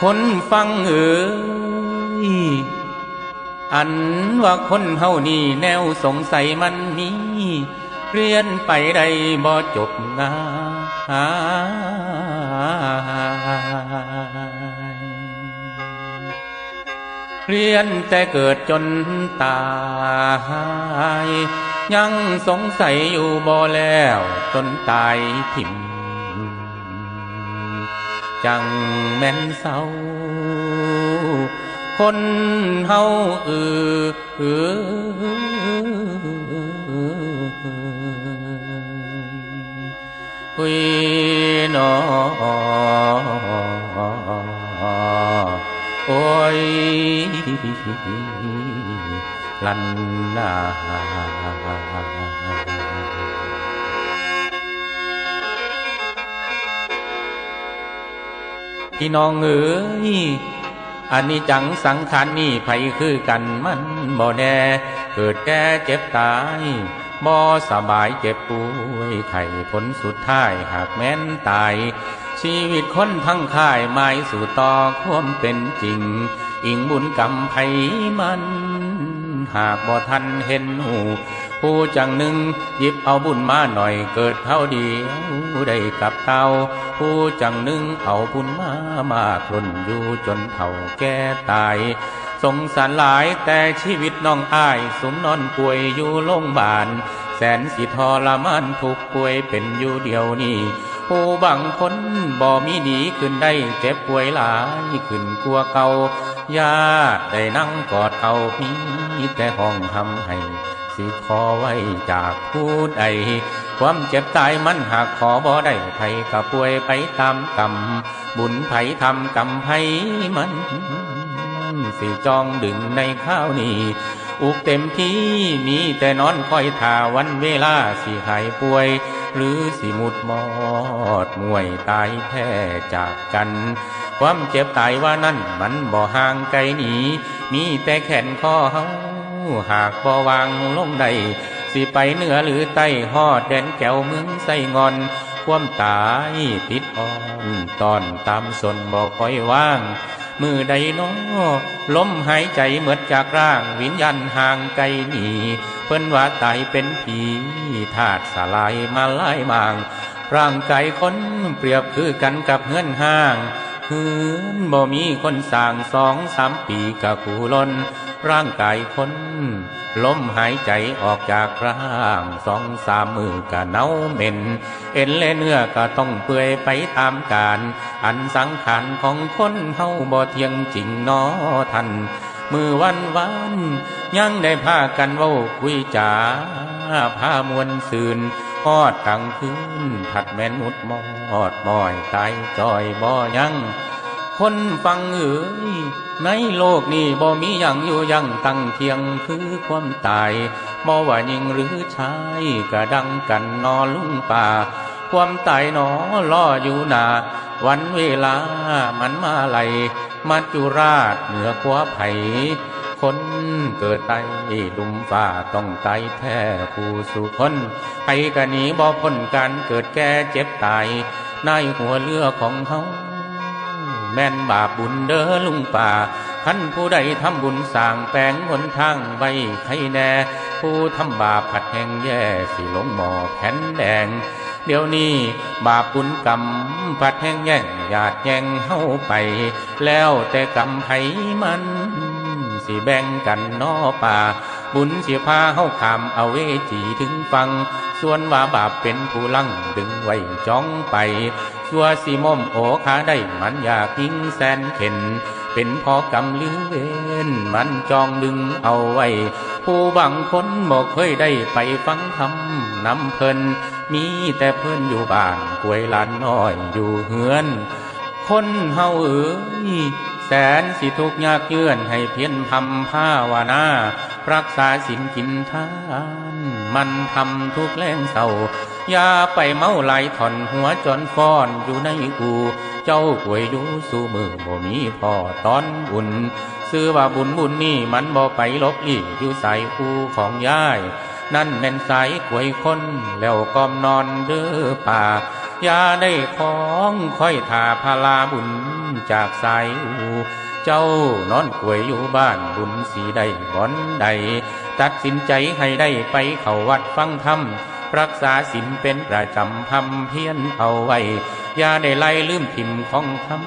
คนฟังเอ๋ยอันว่าคนเฮานี่แนวสงสัยมันมี เรียนไปได้บ่จบงายเรียนแต่เกิดจนตาย ยังสงสัยอยู่บ่แล้วจนตายทิ่ม จังแม่นเศร้า คนเฮาเออเออหุยนอโอ้ยลันนา พี่น้องเอ๋ยอันนี้จังสังขารนี่ไผคือกันมันบ่แน่เกิดแก่เจ็บตายบ่สบายเจ็บป่วยไข้ผลสุดท้ายหากแม้นตาย ชีวิตคนทั้งค่ายไม่สู่ต่อความเป็นจริง อิงบุญกรรมไผมัน หากบ่ทันเห็นหู ผู้จังหนึ่งหยิบเอาบุญมาหน่อยเกิดเข้าเดียวได้กับเตาผู้จังหนึ่งเอาบุญมามากล้นอยู่จนเฒ่าแก่ตายสงสารหลายแต่ชีวิตน้องอ้ายสมนอนป่วยอยู่โรงพยาบาล แสนสิทรมานทุกข์ป่วยเป็นอยู่เดียวนี้ผู้บางคนบ่มีดีขึ้นได้เจ็บป่วยหลายขึ้นกลัวเก่าญาติได้นั่งกอดเอามีแต่ห้องทำให้ สิขอไว้จากผู้ใดความเจ็บตายมันหากขอบ่ได้ไผก็ป่วยไปตามกรรมบุญไผทำกรรมไผมันสิจองดึงในข้าวนี้อุกเต็มที่มีแต่นอนคอยท่าวันเวลาสิหายป่วย หรือสิมุดมอดมวยตายแท้จากกัน ความเจ็บตายว่านั่นมันบ่ห่างไกลหนีมีแต่แขนคอเฮา หากบ่วางลงใดสิไปเหนือหรือใต้หอดแดนแก้วเมืองใส่งอน ความตายติดอ่อนตอนตามสนบ่ค่อยว่าง มือใดน้อลมหายใจเหมือดจากร่างวิญญาณห่างไกลหนีเพิ่นว่าตายเป็นผีธาตุสลายมาลายมาง ร่างกายคนเปรียบคือกันกับเฮือนห้าง เฮือนบ่มีคนสร้างสองสามปีกะคูลน ร่างกายคนลมหายใจออกจากร่างสองสามมือกะเน่าเหม็น เอ็นและเนื้อก็ต้องเปื่อยไปตามกาลอันสังขารของคนเฮาบ่เที่ยงจริงนอทัน มือวันวันยังได้พากันเว้าคุยจาพามวลซืนฮอดกลางคืนถัดแม่นุดมอดมอยตายจอยบ่ยัง คนฟังเอ๋ยในโลกนี้บ่มีอย่างอยู่ยังตั้งเทียงคือความตายบ่ว่าหญิงหรือชายก็ดังกันนอลุงป่า ความตายหนอล่ออยู่นา วันเวลามันมาไหลมัจจุราชเหนือกว่าไผคนเกิดใต้ลุมฟ้าต้องตายแท้ผู้สู่คนไผกะหนีบ่พ้นการเกิดแก่เจ็บตายในหัวเรือของเฮา แม่นบาปบุญเด้อลุงป่าขันผู้ใดทำบุญสร้างแปลงหนทางไว้ใครแน่ ผู้ทำบาปผัดแห่งแย่สิลงหมอแผ่นแดง เดี๋ยวนี้บาปบุญกรรมผัดแห่งแย่งหยาดแย่งเฮาไป แล้วแต่กรรมไผมัน สิแบ่งกันนอป่า บุญเสิพาเฮาขามเอาเวจีถึงฟัง ส่วนว่าบาปเป็นผู้ลังดึงไว้จ้องไปชัวสิมอมโอขาได้มันอยากยิงแสนเข็น เป็นพอกรรมหรือเวนมันจองดึงเอาไว้ ผู้บางคนบอกเคยได้ไปฟังธรรมนำเพลิน มีแต่เพิ่นอยู่บ้านกวยลานน้อยอยู่เฮือน คนเฮาเอ๋ย แสนสิทุกยากเยื่อนให้เพียรพำภาวนา รักษาศีลกินทาน มันทำทุกแรงเศร้าอย่าไปเมาไหลถอนหัวจนฟ้อนอยู่ในอูเจ้าป่วยอยู่สู่มือบ่มีพ่อตอนบุญ ซื้อว่าบุญบุญนี่มันบ่ไปลบลี่อยู่ใส่อูของยาย นั่นแม่นสายกวยคนแล้วกอมนอนเด้อป่า อย่าได้ของค่อยถาพลาบุญจากสายอูเจ้านอนกวยอยู่บ้านบุญสีใดบ่อนใด ตัดสินใจให้ได้ไปเข้าวัดฟังธรรมรักษาศีลเป็นประจำพำเพียนเอาไว้ ย่าได้ไล่ลืมถิ่มของธรรม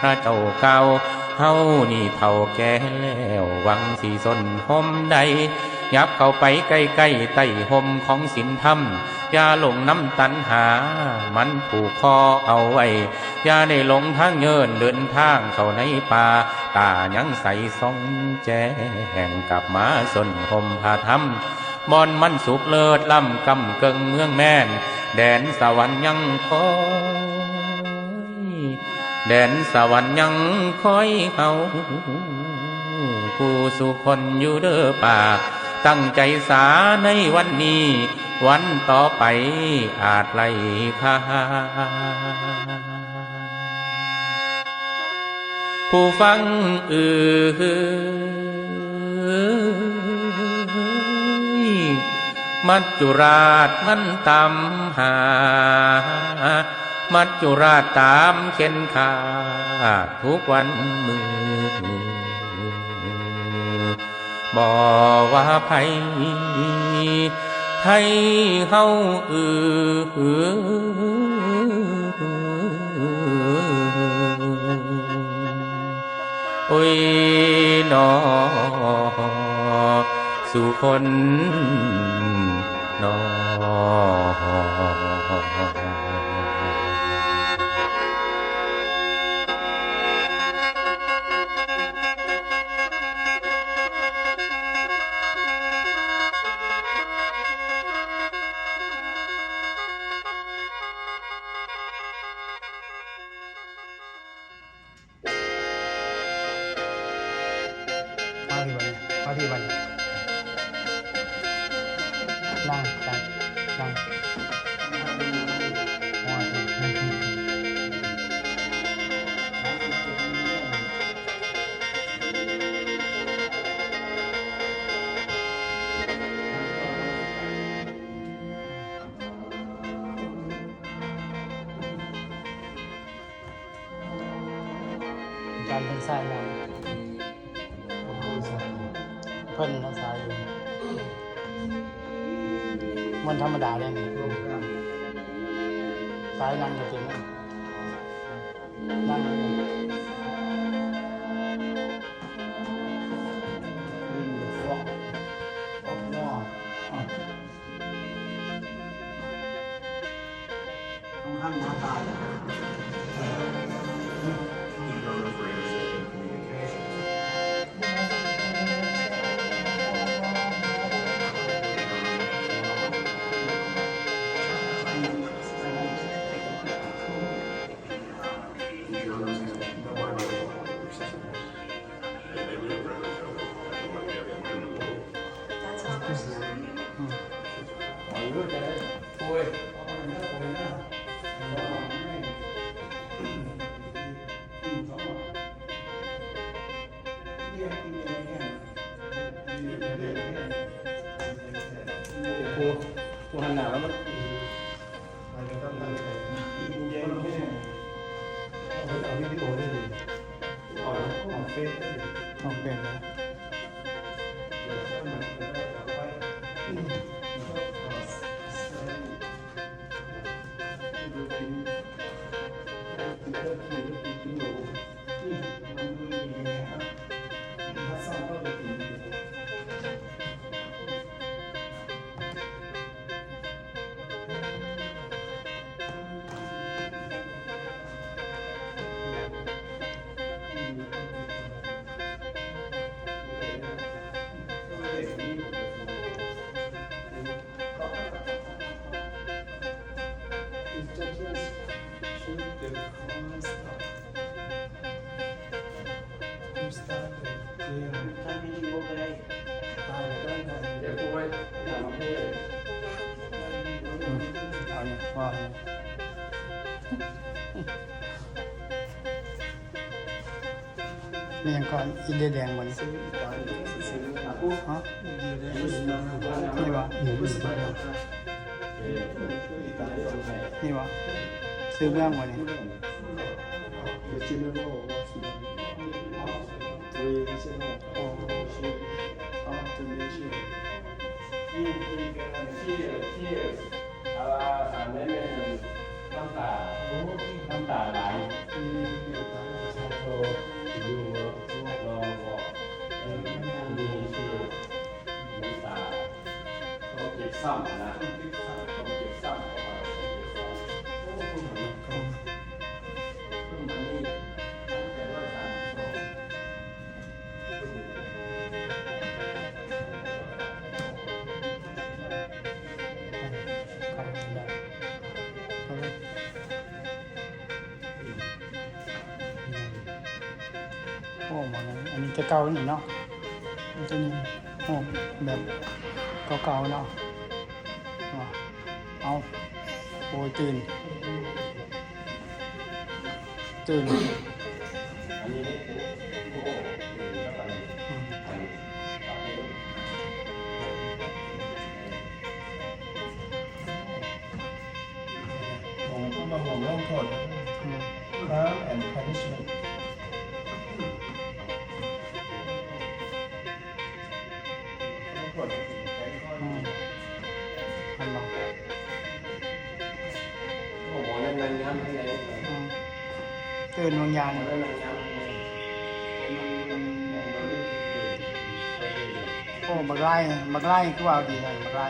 พระเจ้าเก่าเฮานี่เท่าแก่แล้ววังสีสนห่มใด ยับเข้าไปใกล้ๆใต้ห่มของศีลธรรมอย่าหลงน้ำตันหา มันผูกคอเอาไว้อย่าได้หลงทางเยินเดินทางเข้าในป่าตายังใสส่องแจ้งกลับมาสนห่มผาธรรมบอนมันสุขเลิศล่ำกำเกิงเมืองแม่น แดนสวรรค์ยังคอย แดนสวรรค์ยังคอยเฮาผู้สุคนอยู่เด้อป่า ตั้งใจสาในวันนี้ วันต่อไปอาจไล่ค่าผู้ฟังเอือมัจจุราชมันตามหา มัจจุราชตามเข็นขาทุกวันมือบอกว่าไผไทยเฮาเอือโอ้ยนอสู่คนนอ การเป็นสายเราเพิ่นรักษาอยู่มันธรรมดาเลยนี่สายนั่งก็จริงนะนั่ง กูกูหันหน้าแล้วมันออกเป็นนะเอาเนี่ยว่ามีอย่างก่อนอินเดียแดงวัน นี้ฮะนี่วะนี่อเมืองบ่นี่ The general was three regional ship after mission. ที่ที่ที่ที่อะไรอันนี้เป็นน้ำตาน้ำตาไหลโตอยู่รอบอกมีชื่อน้ำตา ต้องเก็บซ้ำนะต้อง อ้หมอนั้นอันนี้จะเก่านี่เนาะอันตัวนี้โอ้แบบเก่าๆเนาะเอาเอาโอ้ยตื่น ตื่นอันนี้โอ้โหแล้วกันอืมผมก็มาห่วงลงโทษอืม crime and punishment ลงโทษแค่ข้ออืมอันเนาะโอ้โหนั่นนั่นย้ำข้านอืมตื่นวิญญาณนั่นนอนย้ำข้างในมันโอ้บักไล่บักไล่คือว่าเอาดีเลยบักไล่